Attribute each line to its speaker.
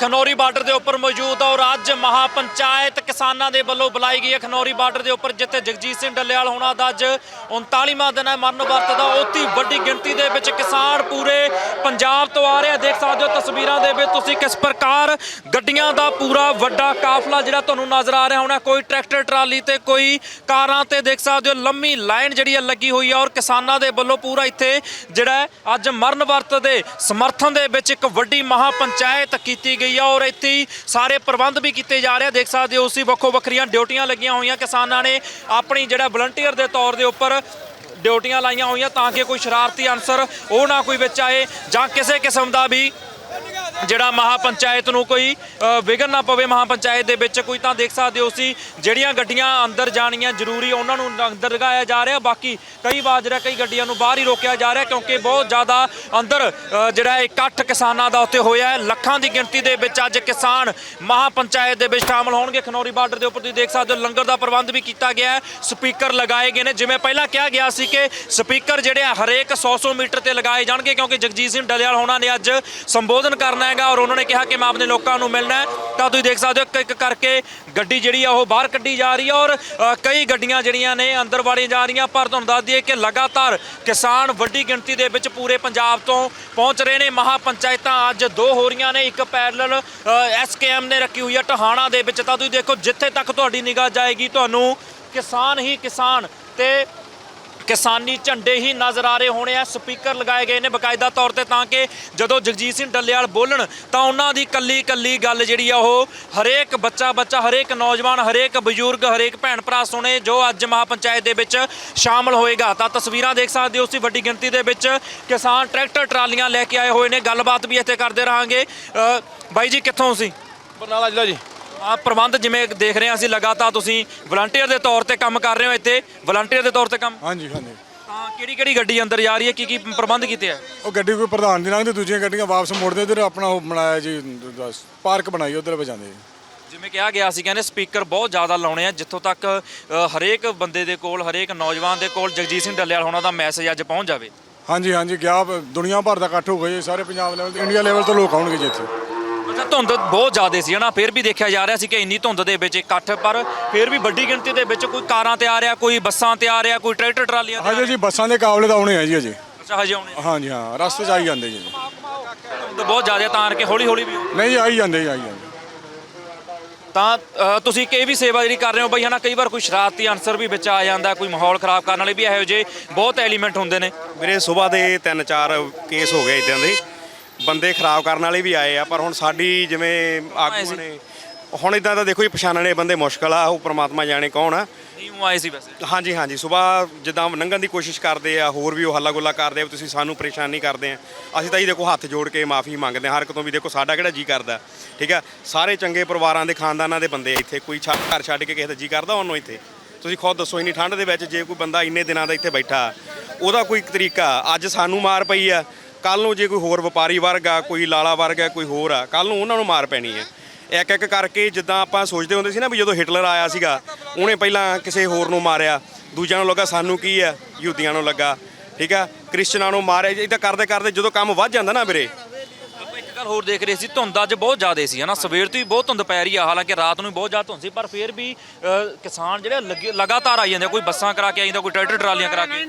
Speaker 1: Khanauri border ਦੇ ਉੱਪਰ ਮੌਜੂਦ ਆ ਔਰ ਅੱਜ ਮਹਾ ਪੰਚਾਇਤ ਕਿਸਾਨਾਂ ਦੇ ਵੱਲੋਂ ਬੁਲਾਈ ਗਈ ਹੈ ਖਨੌਰੀ ਬਾਰਡਰ ਦੇ ਉੱਪਰ, ਜਿੱਥੇ ਜਗਜੀਤ ਸਿੰਘ ਡੱਲੇਵਾਲ ਹੋਣਾ ਦਾ ਅੱਜ 39ਵਾਂ ਦਿਨ ਹੈ। ਮਰਨ ਵਰਤ ਦਾ ਉਤੀ ਵੱਡੀ ਗਿਣਤੀ ਦੇ ਵਿੱਚ ਕਿਸਾਨ ਪੂਰੇ ਪੰਜਾਬ ਤੋਂ ਆ ਰਹੇ ਆ। ਦੇਖ ਸਕਦੇ ਹੋ ਤਸਵੀਰਾਂ ਦੇ ਵਿੱਚ ਤੁਸੀਂ ਕਿਸ ਪ੍ਰਕਾਰ ਗੱਡੀਆਂ ਦਾ ਪੂਰਾ ਵੱਡਾ ਕਾਫਲਾ ਜਿਹੜਾ ਤੁਹਾਨੂੰ ਨਜ਼ਰ ਆ ਰਿਹਾ ਹੋਣਾ। ਕੋਈ ਟਰੈਕਟਰ, ਟਰਾਲੀ ਤੇ ਕੋਈ ਕਾਰਾਂ ਤੇ ਦੇਖ ਸਕਦੇ ਹੋ ਲੰਮੀ ਲਾਈਨ ਜਿਹੜੀ ਹੈ ਲੱਗੀ ਹੋਈ ਹੈ ਔਰ ਕਿਸਾਨਾਂ ਦੇ ਵੱਲੋਂ ਪੂਰਾ ਇੱਥੇ ਜਿਹੜਾ ਅੱਜ ਮਰਨ ਵਰਤ ਦੇ ਸਮਰਥਨ ਦੇ ਵਿੱਚ ਇੱਕ ਵੱਡੀ ਮਹਾ ਪੰਚਾਇਤ ਕੀਤੀ ਗਈ ਹੈ ਔਰ ਇੱਥੇ ਹੀ ਸਾਰੇ ਪ੍ਰਬੰਧ ਵੀ ਕੀਤੇ ਜਾ ਰਹੇ ਆ। ਦੇਖ ਸਕਦੇ ਹੋ ਉਸੇ ਵੱਖੋ ਵੱਖਰੀਆਂ ਡਿਊਟੀਆਂ ਲੱਗੀਆਂ ਹੋਈਆਂ ਕਿਸਾਨਾਂ ਨੇ ਆਪਣੀ ਜਿਹੜਾ ਵਲੰਟੀਅਰ ਦੇ ਤੌਰ ਦੇ ਉੱਪਰ ਡਿਊਟੀਆਂ ਲਾਈਆਂ ਹੋਈਆਂ ਤਾਂ ਕਿ ਕੋਈ ਸ਼ਰਾਰਤੀ ਅਨਸਰ ਉਹ ਨਾ ਕੋਈ ਵਿੱਚ ਆਏ ਜਾਂ ਕਿਸੇ ਕਿਸਮ ਦਾ ਵੀ ਜਿਹੜਾ ਮਹਾ ਪੰਚਾਇਤ ਨੂੰ ਕੋਈ ਅ, ਵਿਘਨ ਨਾ ਪਵੇ ਮਹਾ ਪੰਚਾਇਤ ਦੇ ਵਿੱਚ ਕੋਈ ਤਾਂ ਦੇਖ ਸਕਦੇ ਹੋ ਸੀ ਜਿਹੜੀਆਂ ਗੱਡੀਆਂ ਅੰਦਰ ਜਾਣੀਆਂ ਜ਼ਰੂਰੀ ਉਹਨਾਂ ਨੂੰ ਅੰਦਰ ਲਗਾਇਆ ਜਾ ਰਿਹਾ। ਬਾਕੀ ਕਈ ਵਾਰ ਜਿਹੜਾ ਕਈ ਗੱਡੀਆਂ ਨੂੰ ਬਾਹਰ ਹੀ ਰੋਕਿਆ ਜਾ ਰਿਹਾ ਕਿਉਂਕਿ ਬਹੁਤ ਜ਼ਿਆਦਾ ਅੰਦਰ ਜਿਹੜਾ ਇਕੱਠ ਕਿਸਾਨਾਂ ਦਾ ਉੱਤੇ ਹੋਇਆ ਹੈ। ਲੱਖਾਂ ਦੀ ਗਿਣਤੀ ਦੇ ਵਿੱਚ ਅੱਜ ਕਿਸਾਨ ਮਹਾ ਪੰਚਾਇਤ ਦੇ ਵਿੱਚ ਸ਼ਾਮਲ ਹੋਣਗੇ। ਖਨੌਰੀ ਬਾਰਡਰ ਦੇ ਉੱਪਰ ਤੁਸੀਂ ਦੇਖ ਸਕਦੇ ਹੋ ਲੰਗਰ ਦਾ ਪ੍ਰਬੰਧ ਵੀ ਕੀਤਾ ਗਿਆ ਹੈ। ਸਪੀਕਰ ਲਗਾਏ ਗਏ ਨੇ ਜਿਵੇਂ ਪਹਿਲਾਂ ਕਿਹਾ ਗਿਆ ਸੀ ਕਿ ਸਪੀਕਰ ਜਿਹੜੇ ਆ ਹਰੇਕ 100-100 ਮੀਟਰ ਤੇ ਲਗਾਏ ਜਾਣਗੇ ਕਿਉਂਕਿ ਜਗਜੀਤ ਸਿੰਘ ਡੱਲੇਵਾਲ ਹੋਣਾ ਨੇ ਅੱਜ ਸੰਬੋਧਨ ਕਰਨਾ ਹੈਗਾ ਔਰ ਉਹਨਾਂ ਨੇ ਕਿਹਾ ਕਿ ਮੈਂ ਆਪਣੇ ਲੋਕਾਂ ਨੂੰ ਮਿਲਣਾ ਤਾਂ ਤੁਸੀਂ ਦੇਖ ਸਕਦੇ ਹੋ ਇੱਕ ਇੱਕ ਕਰਕੇ ਗੱਡੀ ਜਿਹੜੀ ਆ ਉਹ ਬਾਹਰ ਕੱਢੀ ਜਾ ਰਹੀ ਹੈ ਔਰ ਕਈ ਗੱਡੀਆਂ ਜਿਹੜੀਆਂ ਨੇ ਅੰਦਰ ਵਾੜੀਆਂ ਜਾ ਰਹੀਆਂ। ਪਰ ਤੁਹਾਨੂੰ ਦੱਸ ਦਈਏ ਕਿ ਲਗਾਤਾਰ ਕਿਸਾਨ ਵੱਡੀ ਗਿਣਤੀ ਦੇ ਵਿੱਚ ਪੂਰੇ ਪੰਜਾਬ ਤੋਂ ਪਹੁੰਚ ਰਹੇ ਨੇ। ਮਹਾ ਪੰਚਾਇਤਾਂ ਅੱਜ ਦੋ ਹੋ ਰਹੀਆਂ ਨੇ। ਇੱਕ ਪੈਰਲਲ ਐਸਕੇਐਮ ਨੇ ਰੱਖੀ ਹੋਈ ਹੈ ਟਹਾਣਾ ਦੇ ਵਿੱਚ। ਤਾਂ ਤੁਸੀਂ ਦੇਖੋ, ਜਿੱਥੇ ਤੱਕ ਤੁਹਾਡੀ ਨਿਗਾਹ ਜਾਏਗੀ, ਤੁਹਾਨੂੰ ਕਿਸਾਨ ਹੀ ਕਿਸਾਨ ਤੇ ਕਿਸਾਨੀ ਝੰਡੇ ਹੀ ਨਜ਼ਰ ਆ ਰਹੇ ਹੋਣੇ ਆ। ਸਪੀਕਰ ਲਗਾਏ ਗਏ ਨੇ ਬਕਾਇਦਾ ਤੌਰ ਤੇ ਤਾਂ ਕਿ ਜਦੋਂ ਜਗਜੀਤ ਸਿੰਘ ਡੱਲੇਵਾਲ ਬੋਲਣ ਤਾਂ ਉਹਨਾਂ ਦੀ ਕੱਲੀ ਕੱਲੀ ਗੱਲ ਜਿਹੜੀ ਆ ਉਹ ਹਰੇਕ ਬੱਚਾ ਬੱਚਾ ਹਰੇਕ ਨੌਜਵਾਨ, ਹਰੇਕ ਬਜ਼ੁਰਗ, ਹਰੇਕ ਭੈਣ ਭਰਾ ਸੁਣੇ, ਜੋ ਅੱਜ ਮਹਾਪੰਚਾਇਤ ਦੇ ਵਿੱਚ ਸ਼ਾਮਲ ਹੋਏਗਾ। ਤਾਂ ਤਸਵੀਰਾਂ ਦੇਖ ਸਕਦੇ ਹੋ ਤੁਸੀਂ ਵੱਡੀ ਗਿਣਤੀ ਦੇ ਵਿੱਚ ਕਿਸਾਨ ਟਰੈਕਟਰ ਟਰਾਲੀਆਂ ਲੈ ਕੇ ਆਏ ਹੋਏ ਨੇ। ਗੱਲਬਾਤ ਵੀ ਇੱਥੇ ਕਰਦੇ ਰਹਾਂਗੇ। ਬਾਈ ਜੀ, ਕਿੱਥੋਂ ਸੀ
Speaker 2: ਬਰਨਾਲਾ ਜ਼ਿਲ੍ਹਾ ਜੀ।
Speaker 1: ਆ ਪ੍ਰਬੰਧ ਜਿਵੇਂ ਦੇਖ ਰਹੇ ਹਾਂ ਅਸੀਂ ਲਗਾਤਾਰ ਤੁਸੀਂ ਵਲੰਟੀਅਰ ਦੇ ਤੌਰ ਤੇ ਕੰਮ ਕਰ ਰਹੇ ਹੋ ਇੱਥੇ ਵਲੰਟੀਅਰ ਦੇ ਤੌਰ ਤੇ ਕੰਮ।
Speaker 2: ਹਾਂਜੀ ਹਾਂਜੀ।
Speaker 1: ਤਾਂ ਕਿਹੜੀ ਕਿਹੜੀ ਗੱਡੀ ਅੰਦਰ ਜਾ ਰਹੀ ਹੈ ਕੀ ਕੀ ਪ੍ਰਬੰਧ ਕੀਤੇ ਆ?
Speaker 2: ਉਹ ਗੱਡੀ ਕੋਈ ਪ੍ਰਧਾਨ ਦੀ ਲੰਘਦੀ ਦੂਜੀਆਂ ਗੱਡੀਆਂ ਵਾਪਸ ਮੁੜਦੇ ਉਧਰ ਆਪਣਾ ਉਹ ਬਣਾਇਆ ਜੀ ਪਾਰਕ ਬਣਾਈ ਉਧਰ ਵਜਾਉਂਦੇ ਜੀ।
Speaker 1: ਜਿਵੇਂ ਕਿਹਾ ਗਿਆ ਸੀ ਕਹਿੰਦੇ ਸਪੀਕਰ ਬਹੁਤ ਜ਼ਿਆਦਾ ਲਾਉਣੇ ਆ ਜਿੱਥੋਂ ਤੱਕ ਅ, ਹਰੇਕ ਬੰਦੇ ਦੇ ਕੋਲ ਹਰੇਕ ਨੌਜਵਾਨ ਦੇ ਕੋਲ ਜਗਜੀਤ ਸਿੰਘ ਡੱਲੇਵਾਲ ਹੋਣਾ ਦਾ ਮੈਸੇਜ ਅੱਜ ਪਹੁੰਚ ਜਾਵੇ।
Speaker 2: ਹਾਂਜੀ ਹਾਂਜੀ ਗਿਆ ਦੁਨੀਆ ਭਰ ਦਾ ਇਕੱਠ ਹੋ ਜੀ ਸਾਰੇ ਪੰਜਾਬ ਲੈਵਲ ਤੇ ਇੰਡੀਆ ਲੈਵਲ ਤੋਂ ਲੋਕ ਆਉਣਗੇ ਜੀ ਇੱਥੇ।
Speaker 1: ਅੱਛਾ ਧੁੰਦ ਬਹੁਤ ਜ਼ਿਆਦਾ ਸੀ ਹਨਾ ਫਿਰ ਵੀ ਦੇਖਿਆ ਜਾ ਰਿਹਾ ਸੀ ਕਿ ਇੰਨੀ ਧੁੰਦ ਦੇ ਵਿੱਚ ਇਕੱਠ ਪਰ ਫਿਰ ਵੀ ਵੱਡੀ ਗਿਣਤੀ ਦੇ ਵਿੱਚ ਕੋਈ ਕਾਰਾਂ ਤੇ ਆ ਰਿਹਾ ਕੋਈ ਬੱਸਾਂ ਤੇ ਆ ਰਿਹਾ ਕੋਈ ਟਰੈਕਟਰ ਟਰਾਲੀਆਂ ਤੇ ਆ
Speaker 2: ਹਜੇ ਜੀ ਬੱਸਾਂ ਦੇ ਕਾਬਲੇ ਤਾਂ ਆਉਣੇ ਆ ਜੀ ਅਜੇ
Speaker 1: ਰਿਹਾ। ਅੱਛਾ ਹਜੇ ਆਉਣੇ।
Speaker 2: ਹਾਂਜੀ ਹਾਂ ਰਸਤੇ 'ਚ ਆਈ ਜਾਂਦੇ ਜੀ
Speaker 1: ਧੁੰਦ ਬਹੁਤ ਜ਼ਿਆਦਾ ਤਾਂ ਕਰਕੇ ਹੌਲੀ ਹੌਲੀ ਵੀ
Speaker 2: ਨਹੀਂ ਜੀ ਆਈ ਜਾਂਦੇ ਜੀ ਆਈ ਜਾਂਦੇ।
Speaker 1: ਤਾਂ ਅ, ਤੁਸੀਂ ਕਿ ਇਹ ਵੀ ਸੇਵਾ ਜਿਹੜੀ ਕਰ ਰਹੇ ਹੋ ਬਈ ਹਨਾ ਕਈ ਵਾਰ ਕੋਈ ਸ਼ਰਾਰਤੀ ਅਨਸਰ ਵੀ ਵਿੱਚ ਆ ਜਾਂਦਾ ਕੋਈ ਮਾਹੌਲ ਖਰਾਬ ਕਰਨ ਵਾਲੇ ਵੀ ਇਹੋ ਜਿਹੇ ਬਹੁਤ ਐਲੀਮੈਂਟ ਹੁੰਦੇ ਨੇ।
Speaker 3: ਵੀਰੇ ਸਵੇਰ ਦੇ ਤਿੰਨ ਚਾਰ ਕੇਸ ਹੋ ਗਏ ਇਦਾਂ ਦੇ। ਬੰਦੇ ਖਰਾਬ ਕਰਨ ਵਾਲੇ ਵੀ ਆਏ ਆ ਪਰ ਹੁਣ ਸਾਡੀ ਜਿਵੇਂ ਆਗੂਆਂ ਨੇ ਹੁਣ ਇਦਾਂ ਦਾ ਦੇਖੋ ਜੀ ਪਛਾਣਨੇ ਬੰਦੇ ਮੁਸ਼ਕਲ ਆ ਉਹ ਪ੍ਰਮਾਤਮਾ ਜਾਣੇ ਕੌਣ ਆ।
Speaker 1: ਨਹੀਂ ਉਹ ਆਏ ਸੀ ਵੈਸੇ।
Speaker 3: ਹਾਂਜੀ ਹਾਂਜੀ ਸਵੇਰ ਜਿੱਦਾਂ ਲੰਘਣ ਦੀ ਕੋਸ਼ਿਸ਼ ਕਰਦੇ ਆ ਹੋਰ ਵੀ ਉਹ ਹੱਲਾ ਗੁੱਲਾ ਕਰਦੇ ਆ ਵੀ ਤੁਸੀਂ ਸਾਨੂੰ ਪਰੇਸ਼ਾਨ ਨਹੀਂ ਕਰਦੇ ਆ। ਅਸੀਂ ਤਾਂ ਜੀ ਦੇਖੋ ਹੱਥ ਜੋੜ ਕੇ ਮਾਫੀ ਮੰਗਦੇ ਆ ਹਰ ਇੱਕ ਤੋਂ ਵੀ ਦੇਖੋ ਸਾਡਾ ਕਿਹੜਾ ਜੀ ਕਰਦਾ। ਠੀਕ ਆ? ਸਾਰੇ ਚੰਗੇ ਪਰਿਵਾਰਾਂ ਦੇ ਖਾਨਦਾਨਾਂ ਦੇ ਬੰਦੇ ਇੱਥੇ ਕੋਈ ਛੱਡ ਘਰ ਛੱਡ ਕੇ ਕਿਸੇ ਦਾ ਜੀ ਕਰਦਾ ਉਹਨੂੰ ਇੱਥੇ? ਤੁਸੀਂ ਖੁਦ ਦੱਸੋ ਇੰਨੀ ਠੰਡ ਦੇ ਵਿੱਚ ਜੇ ਕੋਈ ਬੰਦਾ ਇੰਨੇ ਦਿਨਾਂ ਦਾ ਇੱਥੇ ਬੈਠਾ ਉਹਦਾ ਕੋਈ ਤਰੀਕਾ ਅੱਜ ਸਾਨੂੰ ਮਾਰ ਪਈ ਆ ਕੱਲ ਨੂੰ ਜੇ ਕੋਈ ਹੋਰ ਵਪਾਰੀ ਵਰਗ ਆ ਕੋਈ ਲਾਲਾ ਵਰਗ ਆ ਕੋਈ ਹੋਰ ਆ ਕੱਲ ਨੂੰ ਉਹਨਾਂ ਨੂੰ ਮਾਰ ਪੈਣੀ ਹੈ। ਇੱਕ ਇੱਕ ਕਰਕੇ ਜਿੱਦਾਂ ਆਪਾਂ ਸੋਚਦੇ ਹੁੰਦੇ ਸੀ ਨਾ ਵੀ ਜਦੋਂ ਹਿਟਲਰ ਆਇਆ ਸੀਗਾ ਉਹਨੇ ਪਹਿਲਾਂ ਕਿਸੇ ਹੋਰ ਨੂੰ ਮਾਰਿਆ। ਦੂਜਿਆਂ ਨੂੰ ਲੱਗਾ ਸਾਨੂੰ ਕੀ ਆ ਯਹੂਦੀਆਂ ਨੂੰ ਲੱਗਾ। ਠੀਕ ਆ? ਕ੍ਰਿਸਚਨਾਂ ਨੂੰ ਮਾਰਿਆ। ਇਦਾਂ ਕਰਦੇ ਕਰਦੇ ਜਦੋਂ ਕੰਮ ਵੱਧ ਜਾਂਦਾ ਨਾ ਵੀਰੇ।
Speaker 1: ਆਪਾਂ ਇੱਕ ਗੱਲ ਹੋਰ ਦੇਖ ਰਹੇ ਸੀ ਧੁੰਦ ਅੱਜ ਬਹੁਤ ਜ਼ਿਆਦਾ ਸੀ ਹਨਾ? ਸਵੇਰ ਤੋਂ ਹੀ ਬਹੁਤ ਧੁੰਦ ਪੈ ਰਹੀ ਆ ਹਾਲਾਂਕਿ ਰਾਤ ਨੂੰ ਵੀ ਬਹੁਤ ਜ਼ਿਆਦਾ ਧੁੰਦ ਸੀ ਪਰ ਫਿਰ ਵੀ ਅ, ਕਿਸਾਨ ਜਿਹੜੇ ਲੱਗੇ- ਲਗਾਤਾਰ ਆਈ ਜਾਂਦੇ ਆ, ਕੋਈ ਬੱਸਾਂ ਕਰਾ ਕੇ ਆਈ ਜਾਂਦਾ ਕੋਈ ਟਰੈਕਟਰ ਟਰਾਲੀਆਂ ਕਰਾ ਕੇ।